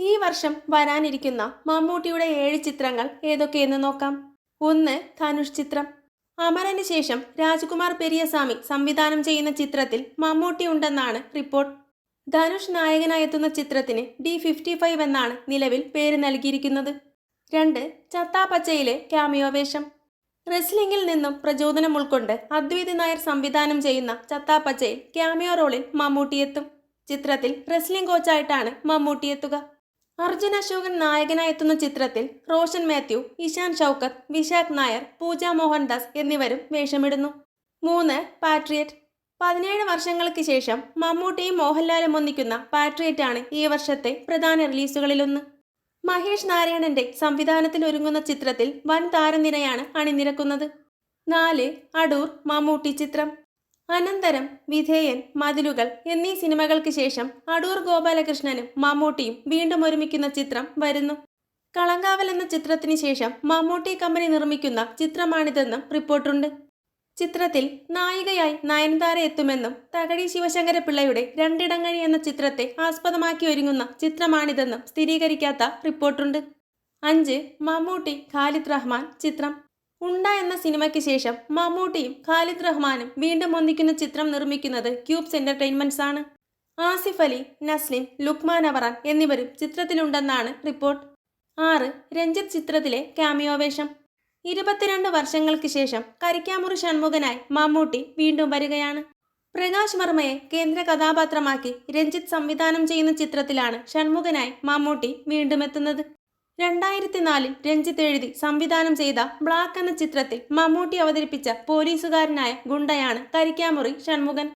ഈ വർഷം വരാനിരിക്കുന്ന മമ്മൂട്ടിയുടെ ഏഴ് ചിത്രങ്ങൾ ഏതൊക്കെയെന്ന് നോക്കാം. ഒന്ന് ധനുഷ് ചിത്രം. അമരന് ശേഷം രാജ്കുമാർ പെരിയസ്വാമി സംവിധാനം ചെയ്യുന്ന ചിത്രത്തിൽ മമ്മൂട്ടി ഉണ്ടെന്നാണ് റിപ്പോർട്ട്. ധനുഷ് നായകനായെത്തുന്ന ചിത്രത്തിന് ഡി ഫിഫ്റ്റി ഫൈവ് എന്നാണ് നിലവിൽ പേര് നൽകിയിരിക്കുന്നത്. രണ്ട് ചത്താപ്പച്ചയിലെ ക്യാമിയോ വേഷം. റെസ്ലിംഗിൽ നിന്നും പ്രചോദനം ഉൾക്കൊണ്ട് അദ്വൈതി നായർ സംവിധാനം ചെയ്യുന്ന ചത്താപ്പച്ചയിൽ ക്യാമിയോ റോളിൽ മമ്മൂട്ടിയെത്തും. ചിത്രത്തിൽ റെസ്ലിംഗ് കോച്ചായിട്ടാണ് മമ്മൂട്ടി എത്തുക അർജുൻ അശോകൻ നായകനായി എത്തുന്ന ചിത്രത്തിൽ റോഷൻ മാത്യു ഇഷാൻ ഷൗക്കത്ത് വിശാഖ് നായർ പൂജ മോഹൻദാസ് എന്നിവരും വേഷമിടുന്നു. മൂന്ന് പാട്രിയറ്റ്. പതിനേഴ് വർഷങ്ങൾക്ക് ശേഷം മമ്മൂട്ടിയും മോഹൻലാലും ഒന്നിക്കുന്ന പാട്രിയറ്റ് ആണ് ഈ വർഷത്തെ പ്രധാന റിലീസുകളിലൊന്ന്. മഹേഷ് നാരായണന്റെ സംവിധാനത്തിൽ ഒരുങ്ങുന്ന ചിത്രത്തിൽ വൻ താരനിരയാണ് അണിനിരക്കുന്നത്. നാല് അടൂർ മമ്മൂട്ടി ചിത്രം. അനന്തരം വിധേയൻ മതിലുകൾ എന്നീ സിനിമകൾക്ക് ശേഷം അടൂർ ഗോപാലകൃഷ്ണനും മമ്മൂട്ടിയും വീണ്ടും ഒരുമിക്കുന്ന ചിത്രം വരുന്നു. കളങ്കാവൽ എന്ന ചിത്രത്തിന് ശേഷം മമ്മൂട്ടി കമ്പനി നിർമ്മിക്കുന്ന ചിത്രമാണിതെന്നും റിപ്പോർട്ടുണ്ട്. ചിത്രത്തിൽ നായികയായി നയൻതാര എത്തുമെന്നും തകഴി ശിവശങ്കര പിള്ളയുടെ രണ്ടിടങ്ങഴി എന്ന ചിത്രത്തെ ആസ്പദമാക്കി ഒരുങ്ങുന്ന ചിത്രമാണിതെന്നും സ്ഥിരീകരിക്കാത്ത റിപ്പോർട്ടുണ്ട്. അഞ്ച് മമ്മൂട്ടി ഖാലിദ് റഹ്മാൻ ചിത്രം. ഉണ്ട എന്ന സിനിമയ്ക്ക് ശേഷം മമ്മൂട്ടിയും ഖാലിദ് റഹ്മാനും വീണ്ടും ഒന്നിക്കുന്ന ചിത്രം നിർമ്മിക്കുന്നത് ക്യൂബ്സ് എന്റർടൈൻമെന്റ്സ് ആണ്. ആസിഫ് അലി നസ്ലിൻ ലുക്മാൻ അവറാൻ എന്നിവരും ചിത്രത്തിലുണ്ടെന്നാണ് റിപ്പോർട്ട്. ആറ് രഞ്ജിത്ത് ചിത്രത്തിലെ ക്യാമിയോ വേഷം ഇരുപത്തിരണ്ട് വർഷങ്ങൾക്ക് ശേഷം കരിക്കാമുറി ഷൺമുഖനായി മമ്മൂട്ടി വീണ്ടും വരികയാണ്. പ്രകാശ് വർമ്മയെ കേന്ദ്ര കഥാപാത്രമാക്കി രഞ്ജിത്ത് സംവിധാനം ചെയ്യുന്ന ചിത്രത്തിലാണ് ഷൺമുഖനായി മമ്മൂട്ടി വീണ്ടും എത്തുന്നത്. രണ്ടായിരത്തി നാലിൽ രഞ്ജിത്ത് എഴുതി സംവിധാനം ചെയ്ത ബ്ലാക്ക് എന്ന ചിത്രത്തിൽ മമ്മൂട്ടി അവതരിപ്പിച്ച പോലീസുകാരനായ ഗുണ്ടയാണ് കരിക്കാമുറി ഷൺമുഖൻ.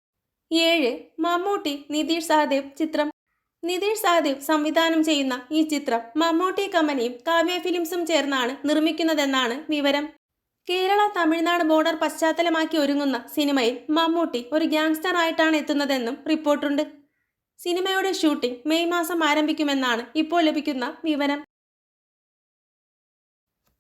ഏഴ് മമ്മൂട്ടി നിതീഷ് സഹദേവ് ചിത്രം. നിതീഷ് സഹദേവ് സംവിധാനം ചെയ്യുന്ന ഈ ചിത്രം മമ്മൂട്ടി കമ്പനിയും കാവ്യ ഫിലിംസും ചേർന്നാണ് നിർമ്മിക്കുന്നതെന്നാണ് വിവരം. കേരള തമിഴ്നാട് ബോർഡർ പശ്ചാത്തലമാക്കി ഒരുങ്ങുന്ന സിനിമയിൽ മമ്മൂട്ടി ഒരു ഗ്യാങ്സ്റ്റർ ആയിട്ടാണ് എത്തുന്നതെന്നും റിപ്പോർട്ടുണ്ട്. സിനിമയുടെ ഷൂട്ടിംഗ് മെയ് മാസം ആരംഭിക്കുമെന്നാണ് ഇപ്പോൾ ലഭിക്കുന്ന വിവരം.